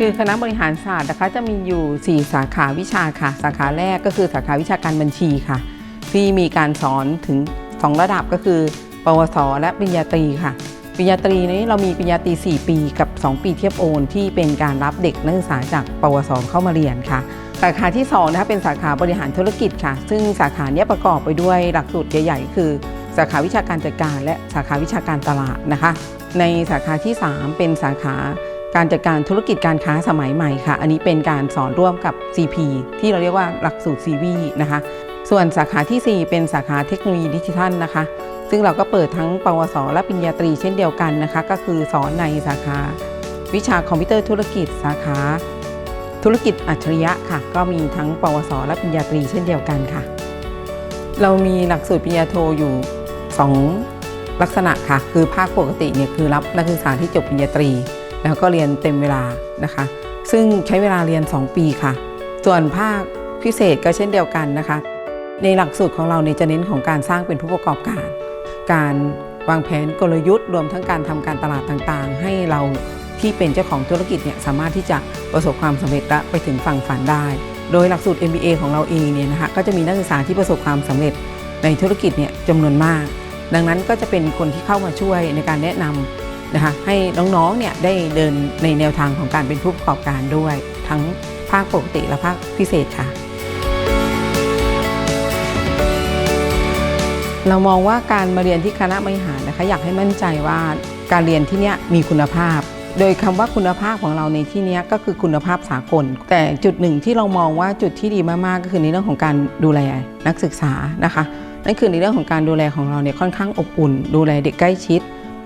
คือคณะบริหารศาสตร์นะคะจะมีอยู่ 4 สาขาวิชาค่ะ สาขาแรกก็คือสาขาวิชาการบัญชีค่ะ ที่มีการสอนถึง 2 ระดับก็คือ ปวส และปริญญาตรีค่ะ ปริญญาตรีนี้เรามีปริญญาตรี 4 ปีกับ 2 ปีเทียบโอนที่เป็นการรับเด็กนักศึกษาจากปวส เข้ามาเรียนค่ะ สาขาที่2นะคะเป็นสาขาบริหารธุรกิจค่ะ ซึ่งสาขานี้ประกอบไปด้วยหลักสูตรใหญ่ๆ คือ สาขาวิชาการจัดการ และสาขาวิชาการตลาดนะคะ ในสาขาที่ 3 เป็นสาขา การจัดการธุรกิจการค้าสมัยใหม่ค่ะ อันนี้เป็นการสอนร่วมกับ CP ที่เราเรียกว่าหลักสูตร CV นะคะ ส่วนสาขาทีสี่ 4 เป็นสาขาเทคโนโลยีดิจิทัลนะคะ ซึ่งเราก็เปิดทั้งปวส และปริญญาตรีเช่นเดียวกันนะคะ ก็คือสอนในสาขา วิชาคอมพิวเตอร์ธุรกิจสาขา ธุรกิจอัจฉริยะค่ะ ก็มีทั้งปวส และปริญญาตรีเช่นเดียวกันค่ะ เรามีหลักสูตรปริญญาโทอยู่ 2 ลักษณะค่ะ คือภาคปกติเนี่ยคือรับนักศึกษาที่จบปริญญาตรี แล้วก็เรียนเต็มเวลานะคะ ซึ่งใช้เวลาเรียน 2 ปีค่ะ ส่วนภาคพิเศษก็เช่นเดียวกันนะคะ ในหลักสูตรของเราเนี่ยจะเน้นของการสร้างเป็นผู้ประกอบการ การวางแผนกลยุทธ์ รวมทั้งการทำการตลาดต่างๆ ให้เราที่เป็นเจ้าของธุรกิจเนี่ยสามารถที่จะประสบความสำเร็จและไปถึงฝั่งฝันได้ โดยหลักสูตร MBA ของเราเองเนี่ยนะคะก็จะมีนักศึกษาที่ประสบความสำเร็จในธุรกิจเนี่ยจำนวนมาก ดังนั้นก็จะเป็นคนที่เข้ามาช่วยในการแนะนำ นะคะให้น้องๆเนี่ยได้เดินในแนวทางของการเป็นผู้ประกอบการด้วย ทั้งภาคปกติและภาคพิเศษค่ะ เรามองว่าการมาเรียนที่คณะบริหารนะคะอยากให้มั่นใจว่าการเรียนที่นี้มีคุณภาพ โดยคำว่าคุณภาพของเราในที่นี้ก็คือคุณภาพสากล แต่จุดหนึ่งที่เรามองว่าจุดที่ดีมากๆก็คือในเรื่องของการดูแลนักศึกษานะคะนั่นคือในเรื่องของการดูแลของเราเนี่ยค่อนข้างอบอุ่น ดูแลเด็กใกล้ชิด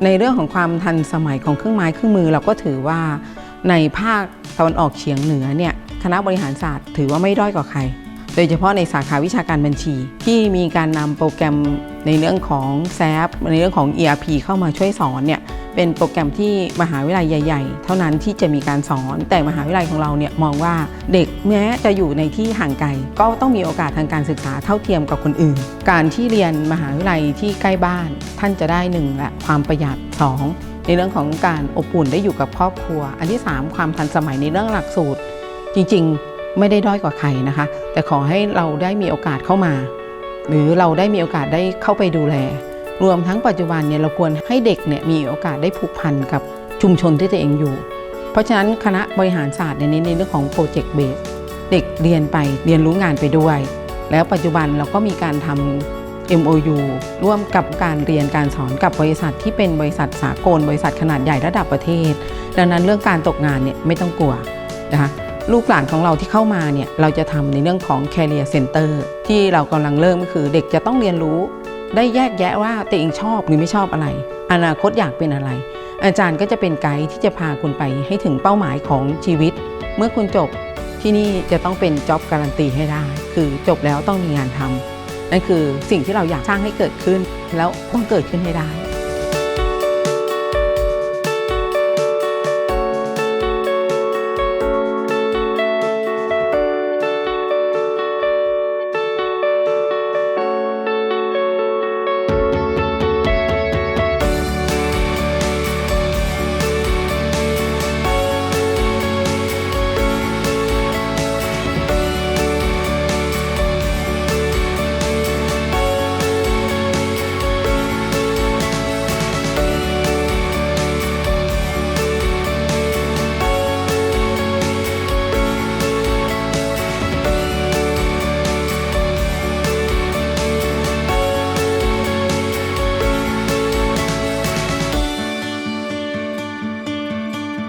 ในเรื่องของความทันสมัยของเครื่องไม้เครื่องมือ เราก็ถือว่าในภาคตะวันออกเฉียงเหนือเนี่ยคณะบริหารศาสตร์ถือว่าไม่ด้อยกว่าใคร โดยเฉพาะในสาขาวิชาการบัญชี ที่มีการนำโปรแกรมในเรื่องของแซฟในเรื่องของ ERP เข้ามาช่วยสอนเนี่ย เป็นโปรแกรมที่มหาวิทยาลัยใหญ่ ๆ เท่านั้นที่จะมีการสอน แต่มหาวิทยาลัยของเราเนี่ยมองว่าเด็กแม้จะอยู่ในที่ห่างไกล ก็ต้องมีโอกาสทางการศึกษาเท่าเทียมกับคนอื่น การที่เรียนมหาวิทยาลัยที่ใกล้บ้าน ท่านจะได้หนึ่งละความประหยัดสองในเรื่องของการอบอุ่นได้อยู่กับครอบครัว อันที่สามความทันสมัยในเรื่องหลักสูตร จริงๆไม่ได้ด้อยกว่าใครนะคะ แต่ขอให้เราได้มีโอกาสเข้ามา หรือเราได้มีโอกาสได้เข้าไปดูแล รวมทั้งปัจจุบันเนี่ยเราควรให้เด็กเนี่ยมีโอกาสได้ผูกพันกับชุมชนที่ตัวเองอยู่ เพราะฉะนั้นคณะบริหารศาสตร์เนี่ยเน้นในเรื่องของโปรเจกต์เบสเด็กเรียนไปเรียนรู้งานไปด้วย แล้วปัจจุบันเราก็มีการทำ MOU ร่วมกับการเรียนการสอนกับบริษัทที่เป็นบริษัทสากล บริษัทขนาดใหญ่ระดับประเทศ ดังนั้นเรื่องการตกงานเนี่ยไม่ต้องกลัวนะคะลูกหลานของเราที่เข้ามาเนี่ยเราจะทำในเรื่องของ Career Center ที่เรากำลังเริ่มก็คือเด็กจะต้องเรียนรู้ ได้แยกแยะว่าตัวเองชอบหรือไม่ชอบอะไร อนาคตอยากเป็นอะไร อาจารย์ก็จะเป็นไกด์ที่จะพาคุณไปให้ถึงเป้าหมายของชีวิต เมื่อคุณจบที่นี่จะต้องเป็นจ็อบการันตีให้ได้ คือจบแล้วต้องมีงานทำนั่นคือสิ่งที่เราอยากสร้างให้เกิดขึ้น แล้วต้องเกิดขึ้นให้ได้